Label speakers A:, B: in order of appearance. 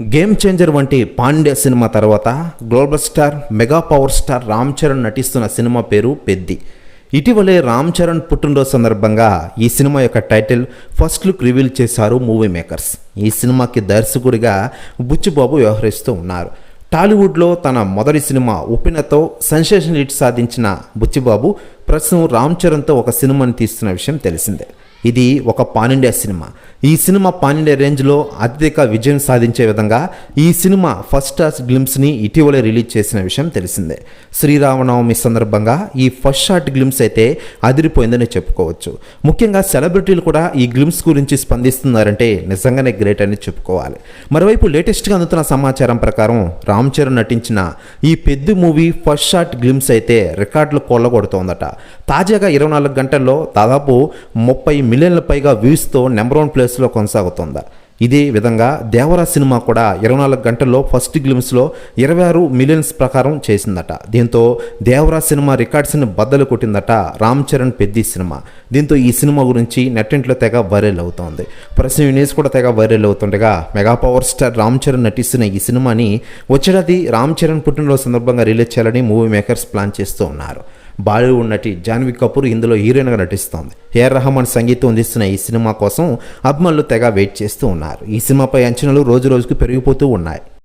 A: Game changer వంటి pan India cinema తర్వాత global star mega power star Ram Charan నటిస్తున్న cinema పేరు పెద్ది. ఇటీవలే రామ్ చరణ్ పుట్టినరోజు సందర్భంగా ఈ సినిమా యొక్క టైటిల్ ఫస్ట్ లుక్ రివీల్ చేశారు మూవీ మేకర్స్. ఈ సినిమాకి దర్శకుడిగా బుచ్చిబాబు వ్యవహరిస్తూ ఉన్నారు. టాలీవుడ్లో తన మొదటి సినిమా ఉపినతో సెన్సేషన్ హిట్ సాధించిన బుచ్చిబాబు ప్రస్తుతం రామ్ చరణ్తో ఒక సినిమాని తీస్తున్న విషయం తెలిసిందే. ఇది ఒక పానిండియా సినిమా. ఈ సినిమా పానిండియా రేంజ్లో అత్యధిక విజయం సాధించే విధంగా ఈ సినిమా ఫస్ట్ క్లాస్ గ్లిమ్స్ని ఇటీవలే రిలీజ్ చేసిన విషయం తెలిసిందే. శ్రీరామనవమి సందర్భంగా ఈ ఫస్ట్ షాట్ గ్లిమ్స్ అయితే అదిరిపోయిందని చెప్పుకోవచ్చు. ముఖ్యంగా సెలబ్రిటీలు కూడా ఈ గ్లిమ్స్ గురించి స్పందిస్తున్నారంటే నిజంగానే గ్రేట్ అని చెప్పుకోవాలి. మరోవైపు లేటెస్ట్గా అందుతున్న సమాచారం ప్రకారం రామ్ చరణ్ నటించిన ఈ పెద్ద మూవీ ఫస్ట్ షాట్ గ్లిమ్స్ అయితే రికార్డులు కొల్లగొడుతోందట. తాజాగా ఇరవై నాలుగు గంటల్లో దాదాపు ముప్పై మిలియన్ల పైగా వ్యూస్తో నెంబర్ వన్ ప్లేస్లో కొనసాగుతోందా. ఇదే విధంగా దేవరా సినిమా కూడా ఇరవై నాలుగు గంటల్లో ఫస్ట్ గ్లిమ్స్లో ఇరవై ఆరు మిలియన్స్ ప్రకారం చేసిందట. దీంతో దేవరా సినిమా రికార్డ్స్ని బద్దలు కొట్టిందట రామ్ చరణ్ పెద్ది సినిమా. దీంతో ఈ సినిమా గురించి నెట్టింట్లో తెగ వైరల్ అవుతోంది. ప్రస్తుతం న్యూస్ కూడా తెగ వైరల్ అవుతుండగా mega power star Ram Charan నటిస్తున్న ఈ సినిమాని వచ్చేటది రామ్ చరణ్ పుట్టినరోజు సందర్భంగా రిలీజ్ చేయాలని మూవీ మేకర్స్ ప్లాన్ చేస్తూ ఉన్నారు. బాలీవుడ్ నటి జాన్వి కపూర్ ఇందులో హీరోయిన్గా నటిస్తోంది. ఏఆర్ రహమాన్ సంగీతం అందిస్తున్న ఈ సినిమా కోసం అభిమానులు తెగ వెయిట్ చేస్తూ ఉన్నారు. ఈ సినిమాపై అంచనాలు రోజు రోజుకు పెరిగిపోతూ ఉన్నాయి.